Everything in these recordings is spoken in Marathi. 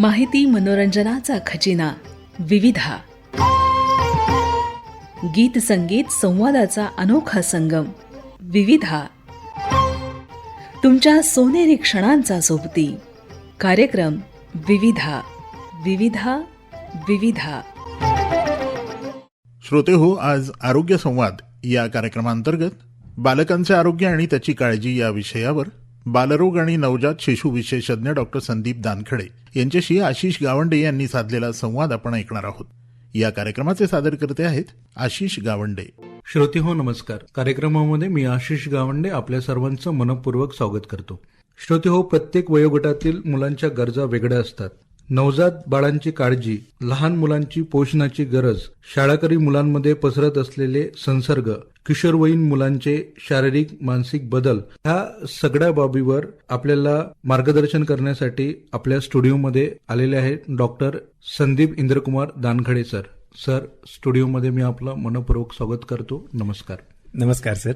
माहिती मनोरंजनाचा खजिना विविधा. गीत संगीत संवादाचा अनोखा संगम विविधा. तुमच्या सोनेरी क्षणांचा सोबती कार्यक्रम विविधा. विविधा विविधा. श्रोते हो आज आरोग्य संवाद या कार्यक्रमांतर्गत बालकांचे आरोग्य आणि त्याची काळजी या विषयावर बालरोग आणि नवजात शिशु विशेषज्ञ डॉक्टर संदीप दानखडे यांच्याशी आशिष गावंडे यांनी साधलेला संवाद आपण ऐकणार आहोत. या कार्यक्रमाचे सादरकर्ते आहेत आशिष गावंडे. श्रोते हो नमस्कार. कार्यक्रमामध्ये मी आशिष गावंडे आपल्या सर्वांचं मनपूर्वक स्वागत करतो. श्रोते हो प्रत्येक वयोगटातील मुलांच्या गरजा वेगळ्या असतात. नवजात बाळांची काळजी लहान मुलांची पोषणाची गरज शाळाकरी मुलांमध्ये पसरत असलेले संसर्ग किशोरवयीन मुलांचे शारीरिक मानसिक बदल ह्या सगळ्या बाबीवर आपल्याला मार्गदर्शन करण्यासाठी आपल्या स्टुडिओमध्ये आलेले आहेत doctor Sandeep Indrakumar Dankhade sir. Sir स्टुडिओमध्ये मी आपलं मनपूर्वक स्वागत करतो. नमस्कार. नमस्कार सर.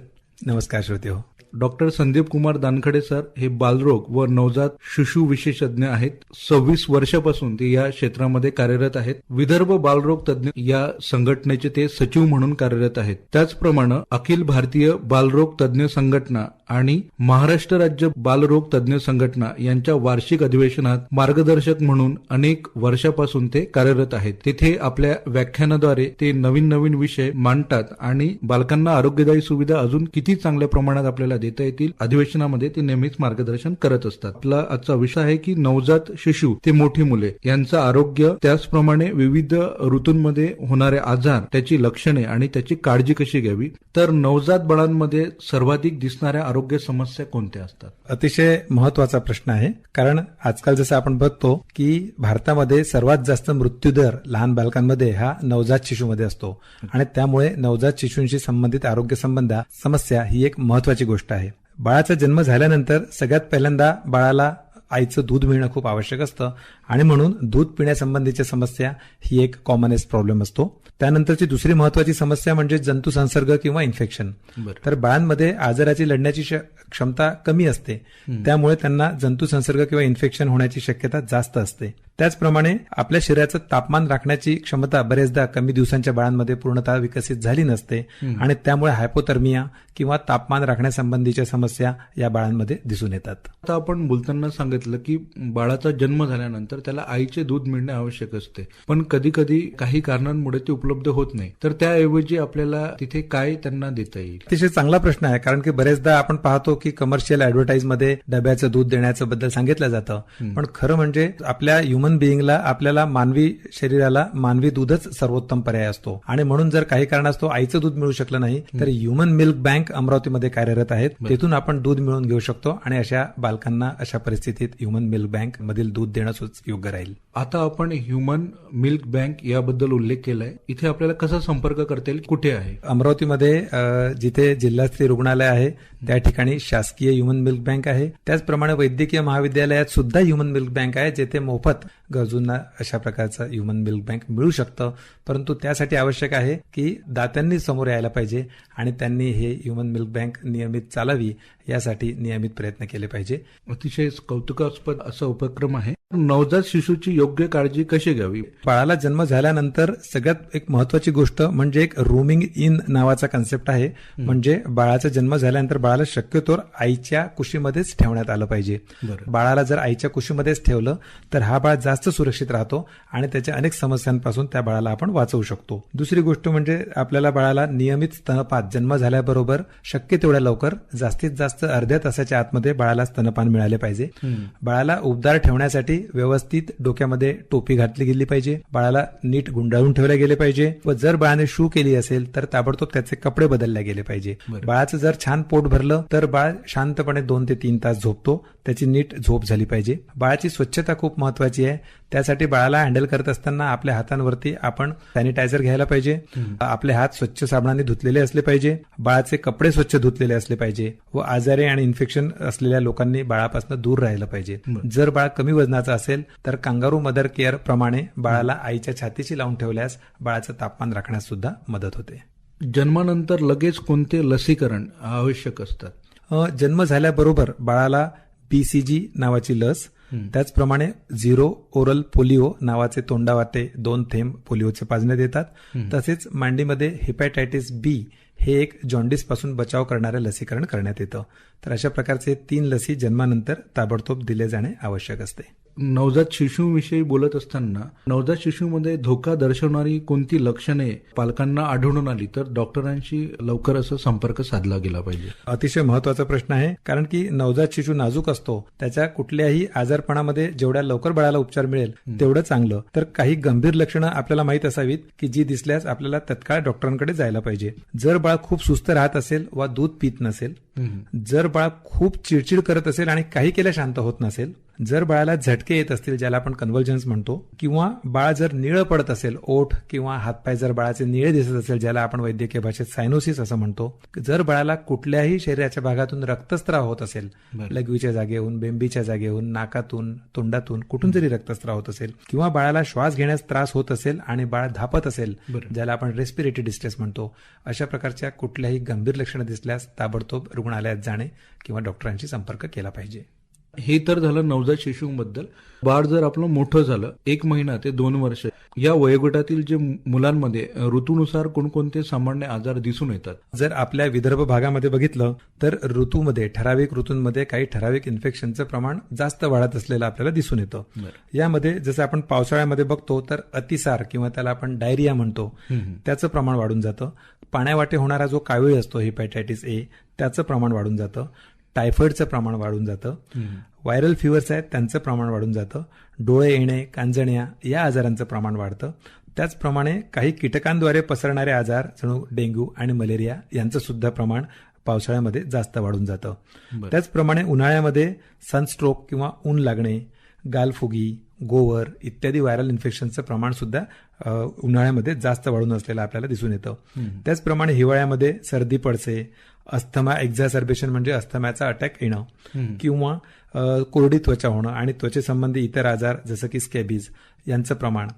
नमस्कार श्रोते हो. डॉक्टर संदीप कुमार दानखडे सर हे बालरोग व नवजात शिशु विशेषज्ञ आहेत. सव्वीस वर्षापासून ते या क्षेत्रामध्ये कार्यरत आहेत. विदर्भ बालरोग तज्ज्ञ या संघटनेचे ते सचिव म्हणून कार्यरत आहेत. त्याचप्रमाणे अखिल भारतीय बालरोग तज्ज्ञ संघटना आणि महाराष्ट्र राज्य बालरोग तज्ज्ञ संघटना यांच्या वार्षिक अधिवेशनात मार्गदर्शक म्हणून अनेक वर्षापासून ते कार्यरत आहेत. तिथे आपल्या व्याख्यानाद्वारे ते नवीन नवीन विषय मांडतात आणि बालकांना आरोग्यदायी सुविधा अजून किती चांगल्या प्रमाणात आपल्याला देता येतील. अधिवेशनामध्ये ते नेहमीच मार्गदर्शन करत असतात. आपला आजचा विषय आहे की नवजात शिशु ते मोठी मुले यांचं आरोग्य त्याचप्रमाणे विविध ऋतूंमध्ये होणारे आजार त्याची लक्षणे आणि त्याची काळजी कशी घ्यावी? तर नवजात बाळांमध्ये सर्वाधिक दिसणाऱ्या आरोग्य समस्या कोणत्या असतात? अतिशय महत्त्वाचा प्रश्न आहे. कारण आजकाल जसं आपण बघतो की भारतामध्ये सर्वात जास्त मृत्यूदर लहान बालकांमध्ये हा नवजात शिशूमध्ये असतो. आणि त्यामुळे नवजात शिशूंशी संबंधित आरोग्य संबंध समस्या ही एक महत्वाची गोष्ट आहे. बाळाचा जन्म झाल्यानंतर सगळ्यात पहिल्यांदा बाळाला आईचं दूध मिळणं खूप आवश्यक असतं आणि म्हणून दूध पिण्यासंबंधीची समस्या ही एक कॉमनेस्ट प्रॉब्लेम असतो. त्यानंतरची दुसरी महत्वाची समस्या म्हणजे जंतू संसर्ग किंवा इन्फेक्शन. तर बाळांमध्ये आजाराची लढण्याची क्षमता कमी असते. त्यामुळे त्यांना जंतू संसर्ग किंवा इन्फेक्शन होण्याची शक्यता जास्त असते. त्याचप्रमाणे आपल्या शरीराचं तापमान राखण्याची क्षमता बरेचदा कमी दिवसांच्या बाळांमध्ये पूर्णतः विकसित झाली नसते आणि त्यामुळे हायपोथर्मिया किंवा तापमान राखण्यासंबंधीच्या समस्या या बाळांमध्ये दिसून येतात. आता आपण बोलताना सांगितलं की बाळाचा जन्म झाल्यानंतर त्याला आईचे दूध मिळणे आवश्यक असते. पण कधी कधी काही कारणांमुळे ते उपलब्ध होत नाही. तर त्याऐवजी आपल्याला तिथे काय त्यांना देता येईल? अतिशय चांगला प्रश्न आहे कारण की बरेचदा आपण पाहतो की कमर्शियल ऍडव्हर्टाईजमध्ये डब्याचं दूध देण्याचं बद्दल सांगितलं जातं. पण खरं म्हणजे आपल्या ह्युमन बिईंगला आपल्याला मानवी शरीराला मानवी दूधच सर्वोत्तम पर्याय असतो. आणि म्हणून जर काही कारणास्तव आईचं दूध मिळू शकलं नाही तर ह्युमन मिल्क बँक अमरावतीमध्ये कार्यरत आहेत. तेथून आपण दूध मिळवून घेऊ शकतो आणि अशा बालकांना अशा परिस्थितीत ह्युमन मिल्क बँक मधील दूध देणं योग्य राहील. आता आपण ह्युमन मिल्क बँक याबद्दल उल्लेख केलाय. इथे आपल्याला कसा संपर्क करता येईल? कुठे आहे? अमरावतीमध्ये जिथे जिल्हास्तरीय रुग्णालय आहे त्या ठिकाणी शासकीय ह्युमन मिल्क बँक आहे. त्याचप्रमाणे वैद्यकीय महाविद्यालयात सुद्धा ह्युमन मिल्क बँक आहे जेथे मोफत गरजूंना अशा प्रकारचं ह्युमन मिल्क बँक मिळू शकतं. परंतु त्यासाठी आवश्यक आहे की दात्यांनी समोर यायला पाहिजे आणि त्यांनी हे ह्युमन मिल्क बँक नियमित चालावी यासाठी नियमित प्रयत्न केले पाहिजे. अतिशय कौतुकास्पद असा उपक्रम आहे. नवजात शिशूची योग्य काळजी कशी घ्यावी? बाळाला जन्म झाल्यानंतर सगळ्यात एक महत्वाची गोष्ट म्हणजे एक रूमिंग इन नावाचा कन्सेप्ट आहे. म्हणजे बाळाचा जन्म झाल्यानंतर बाळाला शक्यतोर आईच्या कुशीमध्येच ठेवण्यात आलं पाहिजे. बाळाला जर आईच्या कुशीमध्येच ठेवलं तर हा बाळ जास्त सुरक्षित राहतो आणि त्याच्या अनेक समस्यांपासून त्या बाळाला आपण वाचवू शकतो. दुसरी गोष्ट म्हणजे आपल्याला बाळाला नियमित स्तनपात जन्म झाल्याबरोबर शक्य तेवढ्या लवकर जास्तीत जास्त अर्ध्या तासाच्या आतमध्ये बाळाला स्तनपान मिळाले पाहिजे. बाळाला उबदार ठेवण्यासाठी व्यवस्थित डोक्यामध्ये टोपी घातली गेली पाहिजे. बाळाला नीट गुंडाळून ठेवले गेले पाहिजे. व जर बाळाने शू केली असेल तर ताबडतोब त्याचे कपडे बदलले गेले पाहिजे. बाळाचं जर छान पोट भरलं तर बाळ शांतपणे दोन ते तीन तास झोपतो. त्याची नीट झोप झाली पाहिजे. बाळाची स्वच्छता खूप महत्वाची आहे. त्यासाठी बाळाला हँडल करत असताना आपल्या हातांवरती आपण सॅनिटायझर घ्यायला पाहिजे. आपले हात स्वच्छ साबणाने धुतलेले असले पाहिजे. बाळाचे कपडे स्वच्छ धुतलेले असले पाहिजे. व आजारी आणि इन्फेक्शन असलेल्या लोकांनी बाळापासून दूर राहिलं पाहिजे. जर बाळ कमी वजनाचं असेल तर कांगारू मदर केअर प्रमाणे बाळाला आईच्या छातीशी लावून ठेवल्यास बाळाचं तापमान राखण्यास सुद्धा मदत होते. जन्मानंतर लगेच कोणते लसीकरण आवश्यक असतात? जन्म झाल्याबरोबर बाळाला बीसीजी नावाची लस त्याचप्रमाणे झिरो ओरल पोलिओ नावाचे तोंडावाटे दोन थेंब पोलिओचे पाजण्यात येतात तसेच मांडीमध्ये हिपॅटायटिस बी हे एक जॉन्डिसपासून बचाव करणारे लसीकरण करण्यात येतं. तर अशा प्रकारचे तीन लसी जन्मानंतर ताबडतोब दिले जाणे आवश्यक असते. नवजात शिशूविषयी बोलत असताना नवजात शिशूमध्ये धोका दर्शवणारी कोणती लक्षणे पालकांना आढळून आली? तर डॉक्टरांशी लवकर असं संपर्क साधला गेला पाहिजे. अतिशय महत्त्वाचा प्रश्न आहे कारण की नवजात शिशू नाजूक असतो त्याच्या कुठल्याही आजारपणामध्ये जेवढ्या लवकर बाळाला उपचार मिळेल तेवढं चांगलं. तर काही गंभीर लक्षणं आपल्याला माहीत असावीत की जी दिसल्यास आपल्याला तत्काळ डॉक्टरांकडे जायला पाहिजे. जर बाळ खूप सुस्त राहत असेल वा दूध पित नसेल जर बाळ खूप चिडचिड करत असेल आणि काही केल्या शांत होत नसेल जर बाळाला झटके येत असतील ज्याला आपण कन्व्हर्जन्स म्हणतो किंवा बाळ जर निळं पडत असेल ओठ किंवा हातपाय जर बाळाचे निळे दिसत असेल ज्याला आपण वैद्यकीय भाषेत सायनोसिस असं म्हणतो जर बाळाला कुठल्याही शरीराच्या भागातून रक्तस्त्राव होत असेल लघवीच्या जागेहून बेंबीच्या जागेहून नाकातून तोंडातून कुठून जरी रक्तस्त्राव होत असेल किंवा बाळाला श्वास घेण्यास त्रास होत असेल आणि बाळ धापत असेल ज्याला आपण रेस्पिरेटरी डिस्ट्रेस म्हणतो अशा प्रकारच्या कुठल्याही गंभीर लक्षणं दिसल्यास ताबडतोब रुग्णालयात जाणे किंवा डॉक्टरांशी संपर्क केला पाहिजे. हे तर झालं नवजात शिशूंबद्दल. बाळ जर आपलं मोठं झालं एक महिना ते दोन वर्ष या वयोगटातील जे मुलांमध्ये ऋतूनुसार कोणकोणते सामान्य आजार दिसून येतात? जर आपल्या विदर्भ भागामध्ये बघितलं तर ऋतूमध्ये ठराविक ऋतूंमध्ये काही ठराविक इन्फेक्शनचं प्रमाण जास्त वाढत असलेलं आपल्याला दिसून येतं. यामध्ये जसं आपण पावसाळ्यामध्ये बघतो तर अतिसार किंवा त्याला आपण डायरिया म्हणतो त्याचं प्रमाण वाढून जातं. पाण्यावाटे होणारा जो कावीळ असतो हिपॅटायटिस ए त्याचं प्रमाण वाढून जातं. टायफॉइडचं प्रमाण वाढून जातं. व्हायरल फिवर्स आहेत त्यांचं प्रमाण वाढून जातं. डोळे येणे कांजण्या या आजारांचं प्रमाण वाढतं. त्याचप्रमाणे काही कीटकांद्वारे पसरणारे आजार जणू डेंग्यू आणि मलेरिया यांचं सुद्धा प्रमाण पावसाळ्यामध्ये जास्त वाढून जातं. त्याचप्रमाणे उन्हाळ्यामध्ये सनस्ट्रोक किंवा ऊन लागणे गालफुगी गोवर इत्यादी व्हायरल इन्फेक्शनचं प्रमाण सुद्धा उन्हाळ्यामध्ये जास्त वाढून असलेलं आपल्याला दिसून येतं. त्याचप्रमाणे हिवाळ्यामध्ये सर्दी पडसे अस्थमा एक्झासर्बेशन म्हणजे अस्थमाचा अटॅक येणं किंवा कोरडी त्वचा होणं आणि त्वचेसंबंधी इतर आजार जसं की स्कॅबीज यांचं प्रमाण.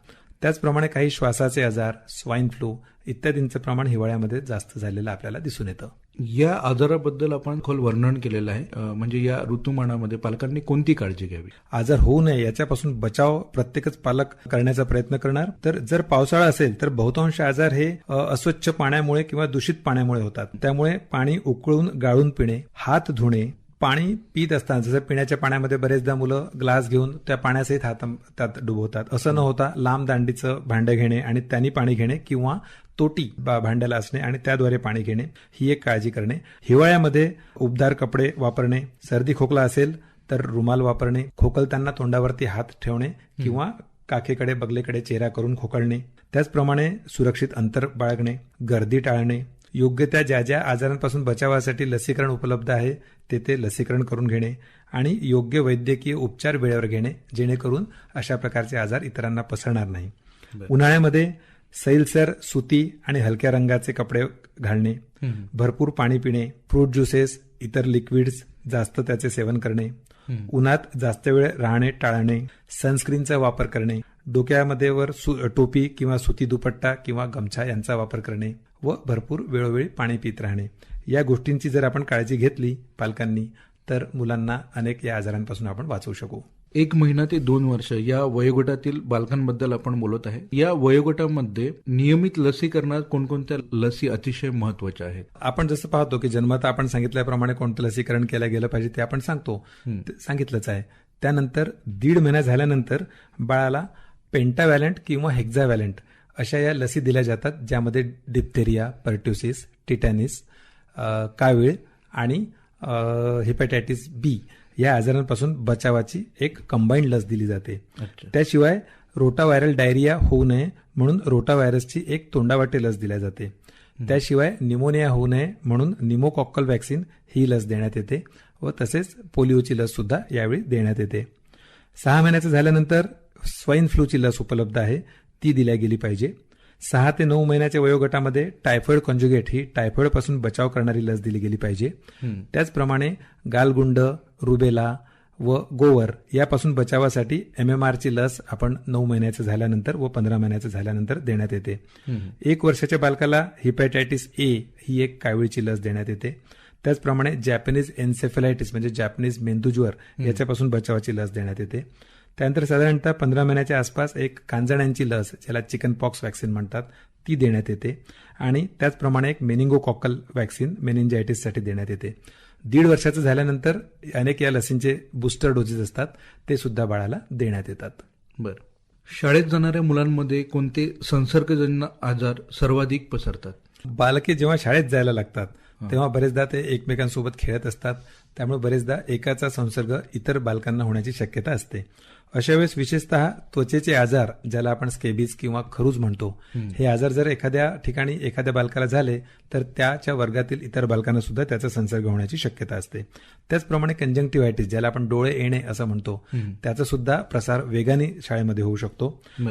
त्याचप्रमाणे काही श्वासाचे आजार स्वाईन फ्लू इत्यादींचं प्रमाण हिवाळ्यामध्ये जास्त झालेलं आपल्याला दिसून येतं. या आजाराबद्दल आपण खोल वर्णन केलेलं आहे. म्हणजे या ऋतुमानामध्ये पालकांनी कोणती काळजी घ्यावी? आजार होऊ नये याच्यापासून बचाव प्रत्येकच पालक करण्याचा प्रयत्न करणार. तर जर पावसाळा असेल तर बहुतांश आजार हे अस्वच्छ पाण्यामुळे किंवा दूषित पाण्यामुळे होतात. त्यामुळे पाणी उकळून गाळून पिणे हात धुणे पाणी पित असताना जसं पिण्याच्या पाण्यामध्ये बरेचदा मुलं ग्लास घेऊन त्या पाण्यासहित हात त्यात डुबवतात. असं न होता लांब दांडीचं भांडं घेणे आणि त्यांनी पाणी घेणे किंवा तोटी बा- भांड्याला असणे आणि त्याद्वारे पाणी घेणे ही एक काळजी करणे. हिवाळ्यामध्ये उबदार कपडे वापरणे सर्दी खोकला असेल तर रुमाल वापरणे खोकलताना तोंडावरती हात ठेवणे किंवा काखेकडे बगलेकडे चेहरा करून खोकळणे त्याचप्रमाणे सुरक्षित अंतर बाळगणे गर्दी टाळणे. योग्य त्या ज्या ज्या आजारांपासून बचावासाठी लसीकरण उपलब्ध आहे ते ते लसीकरण करून घेणे आणि योग्य वैद्यकीय उपचार वेळेवर घेणे जेणेकरून अशा प्रकारचे आजार इतरांना पसरणार नाही. उन्हाळ्यामध्ये सैलसर सुती आणि हलक्या रंगाचे कपडे घालणे भरपूर पाणी पिणे फ्रूट ज्युसेस इतर लिक्विड्स जास्त त्याचे सेवन करणे उन्हात जास्त वेळ राहणे टाळणे सनस्क्रीनचा वापर करणे डोक्यामध्ये वर टोपी किंवा सुती दुपट्टा किंवा गमछा यांचा वापर करणे व भरपूर वेळोवेळी पाणी पित राहणे. या गोष्टींची जर आपण काळजी घेतली पालकांनी तर मुलांना अनेक या आजारांपासून आपण वाचवू शकू. एक महिना ते दोन वर्ष या वयोगटातील बालकांबद्दल आपण बोलत आहे. या वयोगटामध्ये नियमित लसीकरणात कोणकोणत्या लसी अतिशय महत्त्वाच्या आहेत? आपण जसं पाहतो की जन्मात आपण सांगितल्याप्रमाणे कोणतं लसीकरण केलं गेलं पाहिजे ते आपण सांगतो. सांगितलंच आहे. त्यानंतर दीड महिना झाल्यानंतर बाळाला पेंटावॅलंट किंवा हेक्झावॅलंट अशा या लसी दिल्या जातात ज्यामध्ये डिप्थेरिया पर्ट्युसिस टिटॅनिस कावीळ आणि हिपॅटायटिस बी या आजारांपासून बचावाची एक कंबाईंड लस दिली जाते. त्याशिवाय रोटा व्हायरल डायरिया होऊ नये म्हणून रोटा व्हायरसची एक तोंडावाटे लस दिल्या जाते. त्याशिवाय निमोनिया होऊ नये म्हणून निमोकॉक्कल वॅक्सिन ही लस देण्यात येते व तसेच पोलिओची लस सुद्धा यावेळी देण्यात येते. सहा महिन्याचं झाल्यानंतर स्वाईन फ्लूची लस उपलब्ध आहे ती दिल्या गेली पाहिजे. सहा ते नऊ महिन्याच्या वयोगटामध्ये टायफॉइड कॉन्जुगेट ही टायफॉइडपासून बचाव करणारी लस दिली गेली पाहिजे. त्याचप्रमाणे गालगुंड रुबेला व गोवर यापासून बचावासाठी एम एम आरची लस आपण नऊ महिन्याचं झाल्यानंतर व पंधरा महिन्याचं झाल्यानंतर देण्यात येते. एक वर्षाच्या बालकाला हिपॅटायटिस ए ही एक कावीळची लस देण्यात येते. त्याचप्रमाणे जॅपनीज एन्सेफेलायटिस म्हणजे जॅपनीज मेंदूज्वर याच्यापासून बचावाची लस देण्यात येते. त्यानंतर साधारणतः पंधरा महिन्याच्या आसपास एक कांजण्यांची लस ज्याला चिकन पॉक्स वॅक्सिन म्हणतात ती देण्यात येते. आणि त्याचप्रमाणे एक मेनिंगोकॉकल वॅक्सिन मेनिंजायटिससाठी देण्यात येते. दीड वर्षाचं झाल्यानंतर अनेक या लसींचे बुस्टर डोजेस असतात ते सुद्धा बाळाला देण्यात येतात. बर. शाळेत जाणाऱ्या मुलांमध्ये कोणते संसर्गजन्य आजार सर्वाधिक पसरतात? बालके जेव्हा शाळेत जायला लागतात तेव्हा बरेचदा ते एकमेकांसोबत खेळत असतात. त्यामुळे बरेचदा एकाचा संसर्ग इतर बालकांना होण्याची शक्यता असते. अशा वेळेस विशेषतः त्वचेचे आजार ज्याला आपण स्केबीज किंवा खरूज म्हणतो हे आजार जर एखाद्या ठिकाणी एखाद्या बालकाला झाले तर त्याच्या वर्गातील इतर बालकांना सुद्धा त्याचा संसर्ग होण्याची शक्यता असते. त्याचप्रमाणे कंजंक्टिव्हायटिस ज्याला आपण डोळे येणे असं म्हणतो त्याचा सुद्धा प्रसार वेगाने शाळेमध्ये होऊ शकतो.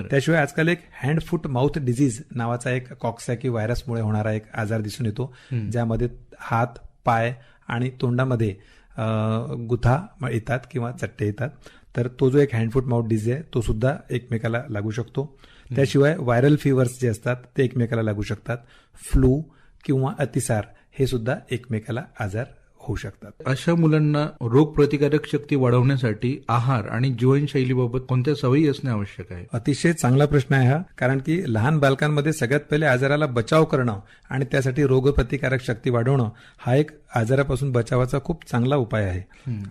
त्याशिवाय आजकाल एक हँड फूट माउथ डिझीज नावाचा एक कॉक्सॅकी व्हायरसमुळे होणारा एक आजार दिसून येतो ज्यामध्ये हात पाय आणि तोंडामध्ये गुथा येतात किंवा चट्टे येतात. तर तो जो एक हँड फूट माउथ डिझीज आहे तो सुद्धा एकमेकाला लागू शकतो. त्याशिवाय व्हायरल फिवर्स जे असतात ते एकमेकाला लागू शकतात. फ्लू किंवा अतिसार हे सुद्धा एकमेकाला आजार होऊ शकतात. अशा मुलांना रोगप्रतिकारक शक्ती वाढवण्यासाठी आहार आणि जीवनशैलीबाबत कोणत्या सवयी असणे आवश्यक आहे? अतिशय चांगला प्रश्न आहे हा कारण की लहान बालकांमध्ये सगळ्यात पहिले आजाराला बचाव करणं आणि त्यासाठी रोगप्रतिकारक शक्ती वाढवणं हा एक आजारापासून बचावाचा खूप चांगला उपाय आहे.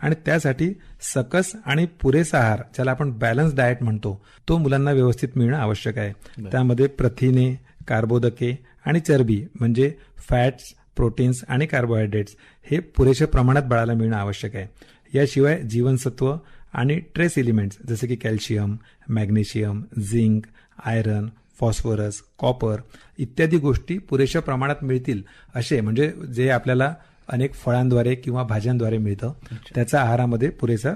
आणि त्यासाठी सकस आणि पुरेसा आहार ज्याला आपण बॅलन्स डाएट म्हणतो तो मुलांना व्यवस्थित मिळणं आवश्यक आहे. त्यामध्ये प्रथिने कार्बोदके आणि चरबी म्हणजे फॅट्स प्रोटीन्स आणि कार्बोहायड्रेट्स हे पुरेशा प्रमाणात बाळाला मिळणं आवश्यक आहे. याशिवाय जीवनसत्व आणि ट्रेस एलिमेंट्स जसे की calcium magnesium zinc iron phosphorus copper इत्यादी गोष्टी पुरेशा प्रमाणात मिळतील असे म्हणजे जे आपल्याला अनेक फळांद्वारे किंवा भाज्यांद्वारे मिळतं. त्याचा आहारामध्ये पुरेसा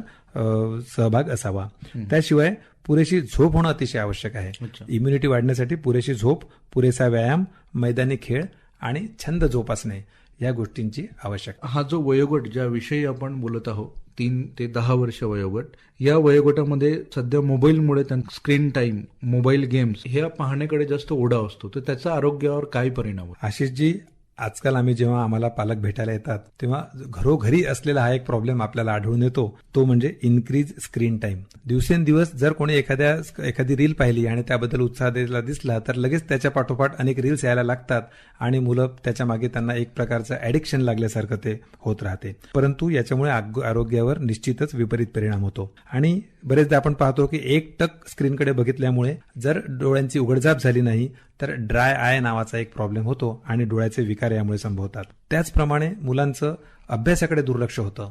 सहभाग असावा. त्याशिवाय पुरेशी झोप होणं अतिशय आवश्यक आहे. इम्युनिटी वाढण्यासाठी पुरेशी झोप पुरेसा व्यायाम मैदानी खेळ आणि छंद जोपासणे या गोष्टींची आवश्यकता. हा जो वयोगट ज्या विषयी आपण बोलत आहोत तीन ते दहा वर्ष वयोगट या वयोगटामध्ये सध्या मोबाईलमुळे त्यांना स्क्रीन टाइम मोबाईल गेम्स ह्या पाहण्याकडे जास्त ओढा असतो. तर त्याचा आरोग्यावर काय परिणाम होतो? आशिषजी आजकाल आम्ही जेव्हा आम्हाला पालक भेटायला येतात तेव्हा घरोघरी असलेला हा एक प्रॉब्लेम आपल्याला आढळून येतो. तो म्हणजे इन्क्रीज स्क्रीन टाईम दिवसेंदिवस जर कोणी एखाद्या एखादी रील पाहिली आणि त्याबद्दल उत्साह द्यायला दिसला तर लगेच त्याच्या पाठोपाठ अनेक रील्स यायला लागतात आणि मुलं त्याच्यामागे त्यांना एक प्रकारचं ऍडिक्शन लागल्यासारखं ते होत राहते. परंतु याच्यामुळे आरोग्यावर निश्चितच विपरीत परिणाम होतो. आणि बरेचदा आपण पाहतो की एक टक स्क्रीनकडे बघितल्यामुळे जर डोळ्यांची उघडझाप झाली नाही तर ड्राय आय नावाचा एक प्रॉब्लेम होतो आणि डोळ्याचे विकार यामुळे संभवतात. त्याचप्रमाणे मुलांचं अभ्यासाकडे दुर्लक्ष होतं.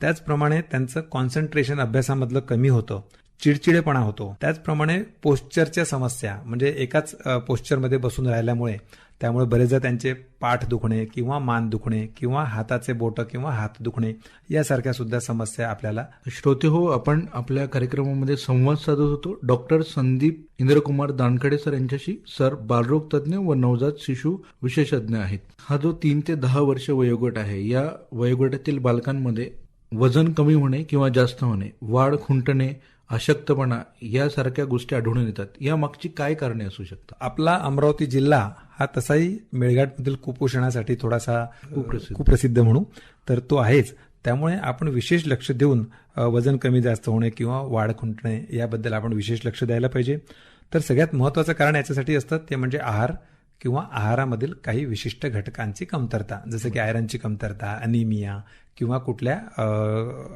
त्याचप्रमाणे त्यांचं कॉन्सन्ट्रेशन अभ्यासामधलं कमी होतं. चिडचिडेपणा होतो. त्याचप्रमाणे पोश्चरच्या समस्या म्हणजे एकाच अ, पोश्चरमध्ये बसून राहिल्यामुळे त्यामुळे बरेचदा त्यांचे पाठ दुखणे किंवा मान दुखणे किंवा हाताचे बोट किंवा हात दुखणे यासारख्या सुद्धा समस्या आपल्याला श्रोते हो आपण आपल्या कार्यक्रमामध्ये संवाद साधत होतो. डॉक्टर संदीप इंद्रकुमार दानखडे सर यांच्याशी. सर बालरोग तज्ज्ञ व नवजात शिशु विशेषज्ञ आहेत. हा जो तीन ते दहा वर्ष वयोगट आहे या वयोगटातील बालकांमध्ये वजन कमी होणे किंवा जास्त होणे वाढ खुंटणे अशक्तपणा यासारख्या गोष्टी आढळून येतात. या मागची काय कारणे असू शकतात? आपला अमरावती जिल्हा हा तसाही मेळघाटमधील कुपोषणासाठी थोडासा कुप्रसिद्ध. कुप्रसिद्ध म्हणू तर तो आहेच. त्यामुळे आपण विशेष लक्ष देऊन वजन कमी जास्त होणे किंवा वाढ खुंटणे याबद्दल आपण विशेष लक्ष द्यायला पाहिजे. तर सगळ्यात महत्वाचं कारण याच्यासाठी असतं ते म्हणजे आहार किंवा आहारामधील काही विशिष्ट घटकांची कमतरता. जसं की आयरनची कमतरता अनिमिया किंवा कुठल्या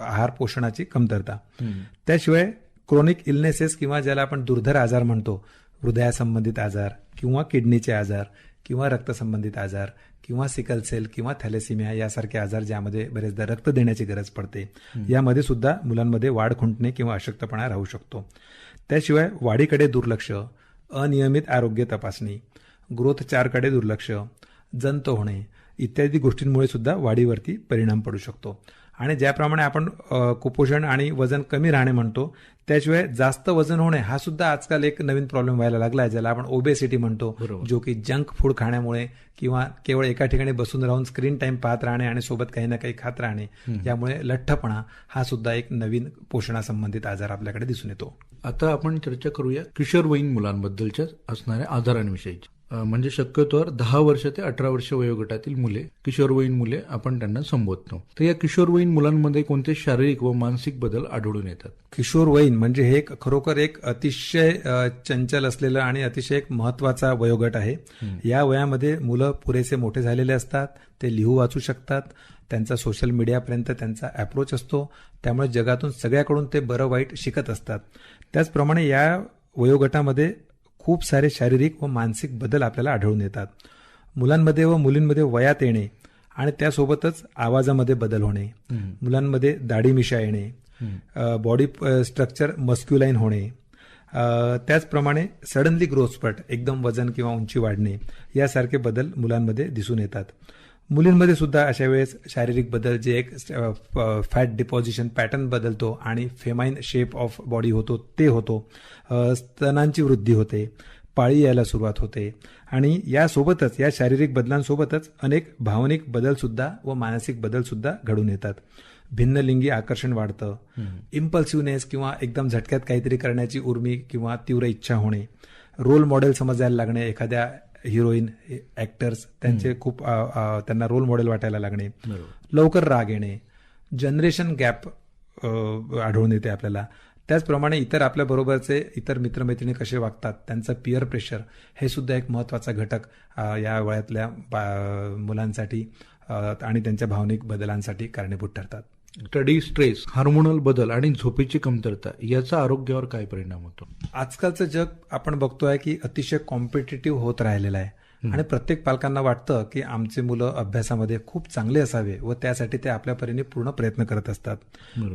आहार पोषणाची कमतरता. त्याशिवाय क्रोनिक इलनेसेस किंवा ज्याला आपण दुर्धर आजार म्हणतो हृदयासंबंधित आजार किंवा किडनीचे आजार किंवा रक्तसंबंधित आजार किंवा सिकल सेल किंवा थॅलेसिमिया यासारखे आजार ज्यामध्ये बरेचदा रक्त देण्याची गरज पडते. यामध्ये सुद्धा मुलांमध्ये वाढ खुंटणे किंवा अशक्तपणा राहू शकतो. त्याशिवाय वाढीकडे दुर्लक्ष अनियमित आरोग्य तपासणी ग्रोथ चारकडे दुर्लक्ष जंत होणे इत्यादी गोष्टींमुळे सुद्धा वाढीवरती परिणाम पडू शकतो. आणि ज्याप्रमाणे आपण कुपोषण आणि वजन कमी राहणे म्हणतो त्याशिवाय जास्त वजन होणे हा सुद्धा आजकाल एक नवीन प्रॉब्लेम व्हायला लागला आहे ज्याला आपण ओबेसिटी म्हणतो जो की जंक फूड खाण्यामुळे किंवा केवळ एका ठिकाणी बसून राहून स्क्रीन टाइम पाहत राहणे आणि सोबत काही ना काही खात राहणे यामुळे लठ्ठपणा हा सुद्धा एक नवीन पोषणासंबंधित आजार आपल्याकडे दिसून येतो. आता आपण चर्चा करूया किशोरवयीन मुलांबद्दलच्या असणाऱ्या आजारांविषयी म्हणजे शक्यतोवर दहा वर्ष ते अठरा वर्ष वयोगटातील मुले किशोरवयीन मुले आपण त्यांना संबोधतो. तर या किशोरवयीन मुलांमध्ये कोणते शारीरिक व मानसिक बदल आढळून येतात? किशोरवयीन म्हणजे हे एक खरोखर एक अतिशय चंचल असलेलं आणि अतिशय एक महत्त्वाचा वयोगट आहे. या वयामध्ये मुलं पुरेसे मोठे झालेले असतात ते लिहू वाचू शकतात त्यांचा सोशल मीडियापर्यंत त्यांचा अप्रोच असतो त्यामुळे जगातून सगळ्याकडून ते बरं वाईट शिकत असतात. त्याचप्रमाणे या वयोगटामध्ये खूप सारे शारीरिक व मानसिक बदल आपल्याला आढळून येतात. मुलांमध्ये व मुलींमध्ये वयात येणे आणि त्यासोबतच आवाजामध्ये बदल होणे. मुलांमध्ये दाढी मिशा येणे. बॉडी स्ट्रक्चर मस्क्युलाईन होणे. त्याचप्रमाणे सडनली ग्रोथ स्पट एकदम वजन किंवा उंची वाढणे यासारखे बदल मुलांमध्ये दिसून येतात. मुलींमध्ये सुद्धा अशा वेळेस शारीरिक बदल जे एक फॅट डिपॉझिशन पॅटर्न बदलतो आणि फेमाईन शेप ऑफ बॉडी होतो ते होतो. स्तनांची वृद्धी होते पाळी यायला सुरुवात होते. आणि यासोबतच या शारीरिक बदलांसोबतच अनेक भावनिक बदल सुद्धा व मानसिक बदल सुद्धा घडून येतात. भिन्न लिंगी आकर्षण वाढतं. इम्पल्सिव्हनेस किंवा एकदम झटक्यात काहीतरी करण्याची उर्मी किंवा तीव्र इच्छा होणे. रोल मॉडेल समजायला लागणे एखाद्या हिरोईन ऍक्टर्स त्यांचे खूप त्यांना रोल मॉडेल वाटायला लागणे. लवकर राग येणे. जनरेशन गॅप आढळून येते आपल्याला. त्याचप्रमाणे इतर आपल्या बरोबरचे इतर मित्रमैत्रिणी कसे वागतात त्यांचं पिअर प्रेशर हे सुद्धा एक महत्त्वाचा घटक या वयातल्या मुलांसाठी आणि त्यांच्या भावनिक बदलांसाठी कारणीभूत ठरतात. स्टडी स्ट्रेस हार्मोनल बदल आणि झोपेची कमतरता याचा आरोग्यावर काय परिणाम होतो? आजकालचं जग आपण बघतोय की अतिशय कॉम्पिटेटिव्ह होत राहिलेलं आहे. आणि प्रत्येक पालकांना वाटतं की आमचे मुलं अभ्यासामध्ये खूप चांगले असावे व त्यासाठी ते आपल्या परीने पूर्ण प्रयत्न करत असतात.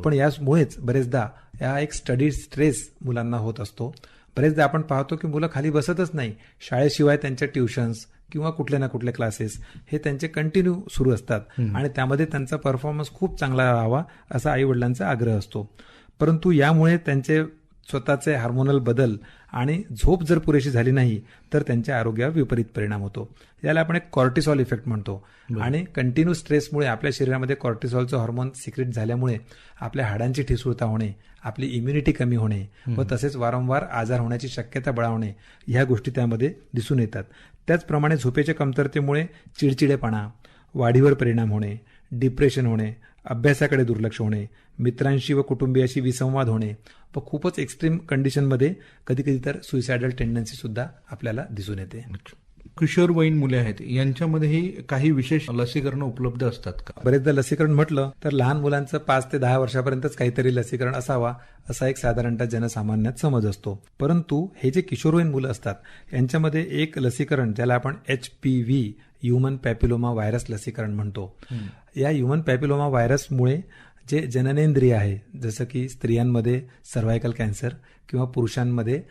पण यामुळेच बरेचदा या एक स्टडी स्ट्रेस मुलांना होत असतो. बरेचदा आपण पाहतो की मुलं खाली बसतच नाही. शाळेशिवाय त्यांच्या ट्युशन्स किंवा कुठले ना कुठले क्लासेस हे त्यांचे कंटिन्यू सुरू असतात. आणि त्यामध्ये त्यांचा परफॉर्मन्स खूप चांगला राहावा असा आई वडिलांचा आग्रह असतो. परंतु यामुळे त्यांचे स्वतःचे हार्मोनल बदल आणि झोप जर पुरेशी झाली नाही तर त्यांच्या आरोग्यावर विपरीत परिणाम होतो. याला आपण एक कॉर्टिसॉल इफेक्ट म्हणतो. आणि कंटिन्यू स्ट्रेसमुळे आपल्या शरीरामध्ये कॉर्टिसॉलचं हॉर्मोन सिक्रेट झाल्यामुळे आपल्या हाडांची ठिसूळता होणे आपली इम्युनिटी कमी होणे व तसेच वारंवार आजार होण्याची शक्यता बळावणे ह्या गोष्टी त्यामध्ये दिसून येतात. त्याचप्रमाणे झोपेच्या कमतरतेमुळे चिडचिडेपणा वाढीवर परिणाम होणे डिप्रेशन होणे अभ्यासाकडे दुर्लक्ष होणे मित्रांशी व कुटुंबियाशी विसंवाद होणे व खूपच एक्स्ट्रीम कंडिशनमध्ये कधी कधी तर सुइसायडल टेंडन्सी सुद्धा आपल्याला दिसून येते. किशोरवयीन मुले आहेत यांच्यामध्येही काही विशेष लसीकरण उपलब्ध असतात का? बरेचदा लसीकरण म्हटलं तर लहान मुलांचं पाच ते दहा वर्षापर्यंतच काहीतरी लसीकरण असावा असा एक साधारणतः जनसामान्यात समज असतो. परंतु हे जे किशोरवयीन मुलं असतात यांच्यामध्ये एक लसीकरण ज्याला आपण H P V human papilloma virus लसीकरण म्हणतो. या ह्युमन पॅपिलोमा व्हायरसमुळे जे जननेंद्रिय आहे जसं की स्त्रियांमध्ये सर्व्हायकल कॅन्सर किंवा पुरुषांमध्ये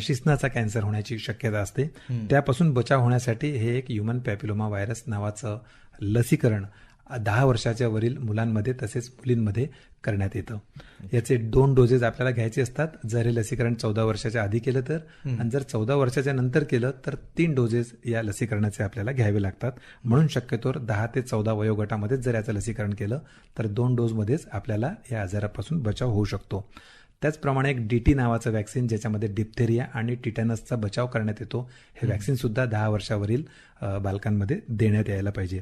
शिस्नाचा कॅन्सर होण्याची शक्यता असते. त्यापासून बचाव होण्यासाठी हे एक ह्युमन पॅपिलोमा व्हायरस नावाचं लसीकरण दहा वर्षाच्या वरील मुलांमध्ये तसेच मुलींमध्ये करण्यात येतं. याचे दोन डोजेस आपल्याला घ्यायचे असतात. जर हे लसीकरण चौदा वर्षाच्या आधी केलं तर आणि जर चौदा वर्षाच्या नंतर केलं तर तीन डोजेस या लसीकरणाचे आपल्याला घ्यावे लागतात. म्हणून शक्यतोवर दहा ते चौदा वयोगटामध्येच जर याचं लसीकरण केलं तर दोन डोजमध्येच आपल्याला या आजारापासून बचाव होऊ शकतो. त्याचप्रमाणे एक डी टी नावाचं वॅक्सिन ज्याच्यामध्ये डिप्थेरिया आणि टिटॅनसचा बचाव करण्यात येतो हे वॅक्सिन सुद्धा दहा वर्षावरील बालकांमध्ये देण्यात यायला पाहिजे.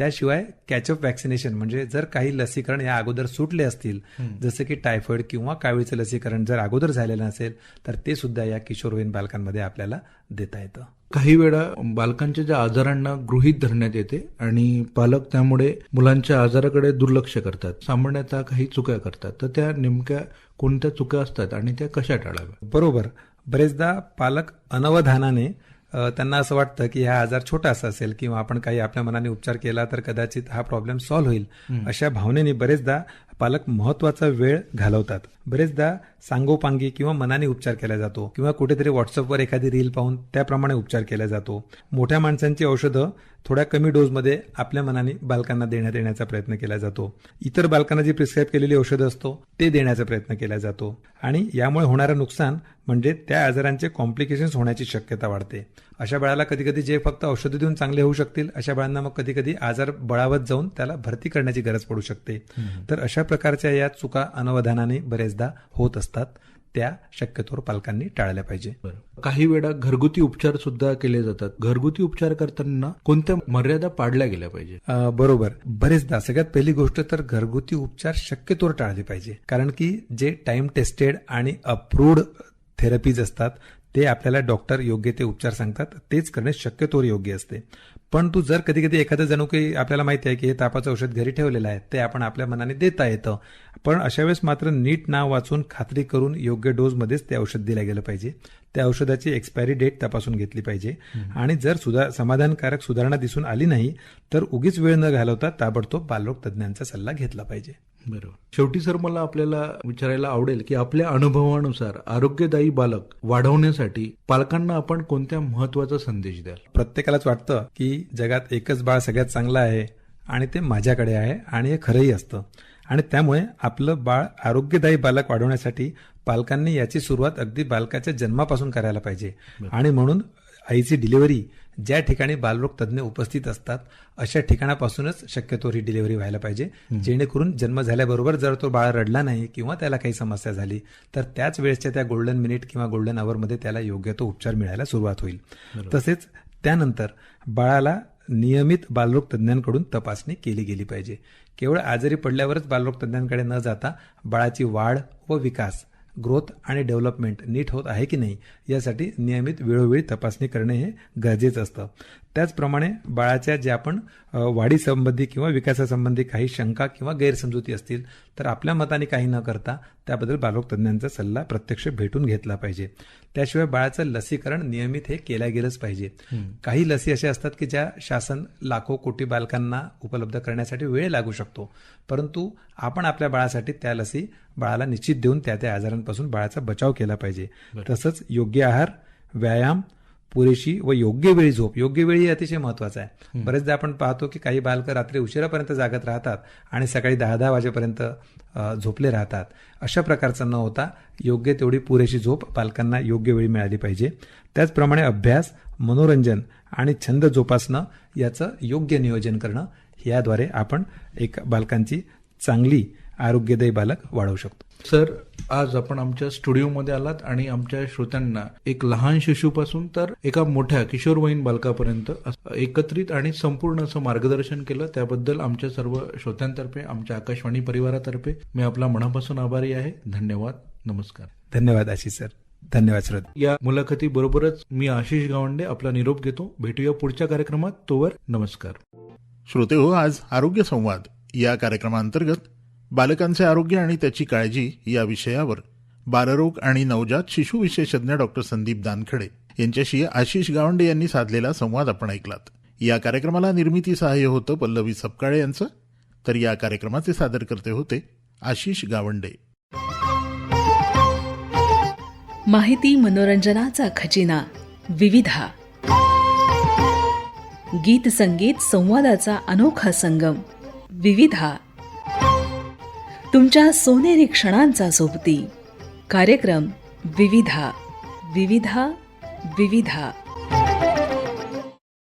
त्याशिवाय कॅचअप वॅक्सिनेशन म्हणजे जर काही लसीकरण या अगोदर सुटले असतील जसं की टायफॉइड किंवा कावीळचं लसीकरण जर अगोदर झालेलं नसेल तर ते सुद्धा या किशोरवयीन बालकांमध्ये आपल्याला देता येतं. काही वेळा बालकांच्या ज्या आजारांना गृहीत धरण्यात येते आणि पालक त्यामुळे मुलांच्या आजाराकडे दुर्लक्ष करतात सामान्यतः काही चुक्या करतात तर त्या नेमक्या कोणत्या चुक्या असतात आणि त्या कशा टाळाव्या बरोबर. बरेचदा पालक अनवधानाने त्यांना असं वाटतं की हा आजार छोटासा असेल किंवा आपण काही आपल्या मनाने उपचार केला तर कदाचित हा प्रॉब्लेम सॉल्व्ह होईल अशा भावनेने बरेचदा पालक महत्त्वाचा वेळ घालवतात. बरेचदा सांगोपांगी किंवा मनाने उपचार केला जातो किंवा कुठेतरी व्हॉट्सअपवर एखादी रील पाहून त्याप्रमाणे उपचार केला जातो. मोठ्या माणसांची औषधं थोड्या कमी डोसमध्ये आपल्या मनाने बालकांना देण्यात येण्याचा प्रयत्न केला जातो. इतर बालकांना जी प्रिस्क्राईब केलेली औषधं असतो ते देण्याचा प्रयत्न केला जातो. आणि यामुळे होणारं नुकसान म्हणजे त्या आजारांचे कॉम्प्लिकेशन्स होण्याची शक्यता वाढते. अशा बाळाला कधी कधी जे फक्त औषधं देऊन चांगले होऊ शकतील अशा बाळांना मग कधी कधी आजार बळावत जाऊन त्याला भरती करण्याची गरज पडू शकते. तर अशा प्रकारच्या या चुका अनवधानाने बरेचदा होत असतात. त्या शक्यतोवर पालकांनी टाळल्या पाहिजे. काही वेळा घरगुती उपचार सुद्धा केले जातात. घरगुती उपचार करताना कोणत्या मर्यादा पाडल्या गेल्या पाहिजे? बरोबर. बरेचदा सगळ्यात पहिली गोष्ट तर घरगुती उपचार शक्यतोवर टाळले पाहिजे. कारण की जे टाइम टेस्टेड आणि अप्रूव्ड थेरपीज असतात ते आपल्याला डॉक्टर योग्य ते उपचार सांगतात तेच करणे शक्यतोवर योग्य असते. पण तू जर कधी कधी एखादं जणू की आपल्याला माहिती आहे की हे तापाचं औषध घरी ठेवलेलं आहे ते आपण आपल्या मनाने देता येतं. पण अशा वेळेस मात्र नीट नाव वाचून खात्री करून योग्य डोजमध्येच ते औषध दिलं गेलं पाहिजे. त्या औषधाची एक्सपायरी डेट तपासून घेतली पाहिजे. आणि जर सुधा समाधानकारक सुधारणा दिसून आली नाही तर उगीच वेळ न घालवता ताबडतोब बालरोग तज्ज्ञांचा सल्ला घेतला पाहिजे. बरोबर. शेवटी सर मला आपल्याला विचारायला आवडेल की आपल्या अनुभवानुसार आरोग्यदायी बालक वाढवण्यासाठी पालकांना आपण कोणत्या महत्त्वाचा संदेश द्याल? प्रत्येकालाच वाटतं की जगात एकच बाळ सगळ्यात चांगलं आहे आणि ते माझ्याकडे आहे आणि हे खरंही असतं. आणि त्यामुळे आपलं बाळ आरोग्यदायी बालक वाढवण्यासाठी पालकांनी याची सुरुवात अगदी बालकाच्या जन्मापासून करायला पाहिजे. आणि म्हणून आईची डिलिव्हरी ज्या ठिकाणी बालरोग तज्ज्ञ उपस्थित असतात अशा ठिकाणापासूनच शक्यतो ही डिलिव्हरी व्हायला पाहिजे. जेणेकरून जन्म झाल्याबरोबर जर तो बाळ रडला नाही किंवा त्याला काही समस्या झाली तर त्याच वेळेसच्या त्या गोल्डन मिनिट किंवा गोल्डन आवरमध्ये त्याला योग्य तो उपचार मिळायला सुरुवात होईल. तसेच त्यानंतर बाळाला नियमित बालरोग तज्ज्ञांकडून तपासणी केली गेली पाहिजे. केवळ आजारी पडल्यावरच बालरोग तज्ज्ञांकडे न जाता बाळाची वाढ व विकास ग्रोथ आणि डेव्हलपमेंट नीट होत आहे की नाही यासाठी नियमित वेळोवेळी तपासणी करणे हे गरजेचं असतं. त्याचप्रमाणे बाळाच्या ज्या आपण वाढीसंबंधी किंवा विकासासंबंधी काही शंका किंवा गैरसमजुती असतील तर आपल्या मताने काही न करता त्याबद्दल बालरोग तज्ज्ञांचा सल्ला प्रत्यक्ष भेटून घेतला पाहिजे. त्याशिवाय बाळाचं लसीकरण नियमित हे केल्या गेलंच पाहिजे. काही लसी अशा असतात की ज्या शासन लाखो कोटी बालकांना उपलब्ध करण्यासाठी वेळ लागू शकतो. परंतु आपण आपल्या बाळासाठी त्या लसी बाळाला निश्चित देऊन त्या त्या आजारांपासून बाळाचा बचाव केला पाहिजे. तसंच योग्य आहार व्यायाम पुरेशी व योग्य वेळी झोप. योग्य वेळी अतिशय महत्वाचं आहे. बरेचदा आपण पाहतो की काही बालकं रात्री उशिरापर्यंत जागत राहतात आणि सकाळी दहा दहा वाजेपर्यंत झोपले राहतात. अशा प्रकारचं न होता योग्य तेवढी पुरेशी झोप पालकांना योग्य वेळी मिळाली पाहिजे. त्याचप्रमाणे अभ्यास मनोरंजन आणि छंद जोपासणं याचं योग्य नियोजन करणं याद्वारे आपण एक बालकांची चांगली आरोग्यदायी बालक वाढवू शकतो. सर आज आपण आमच्या स्टुडिओमध्ये आलात आणि आमच्या श्रोत्यांना एक लहान शिशूपासून तर एका मोठ्या किशोरवयीन बालकापर्यंत असं एकत्रित आणि संपूर्ण असं मार्गदर्शन केलं. त्याबद्दल आमच्या सर्व श्रोत्यांतर्फे आमच्या आकाशवाणी परिवारातर्फे मी आपला मनापासून आभारी आहे. धन्यवाद. नमस्कार. धन्यवाद आशिष सर. धन्यवाद श्रोत. या मुलाखती बरोबरच मी आशिष गावंडे आपला निरोप घेतो. भेटूया पुढच्या कार्यक्रमात. तोवर नमस्कार. श्रोते हो आज आरोग्य संवाद. या कार्यक्रमांतर्गत बालकांचे आरोग्य आणि त्याची काळजी या विषयावर बालरोग आणि नवजात शिशु विशेषज्ञ डॉक्टर संदीप दानखडे यांच्याशी आशिष गावंडे यांनी साधलेला संवाद आपण ऐकलात. या कार्यक्रमाला निर्मिती सहाय्य होतं पल्लवी सपकाळे यांचं. तर या कार्यक्रमाचे सादरकर्ते होते आशिष गावंडे. माहिती मनोरंजनाचा खजिना विविधा. गीत संगीत संवादाचा अनोखा संगम विविधा. तुमच्या सोनेरी क्षणांचा सोबती. कार्यक्रम विविधा विविधा विविधा.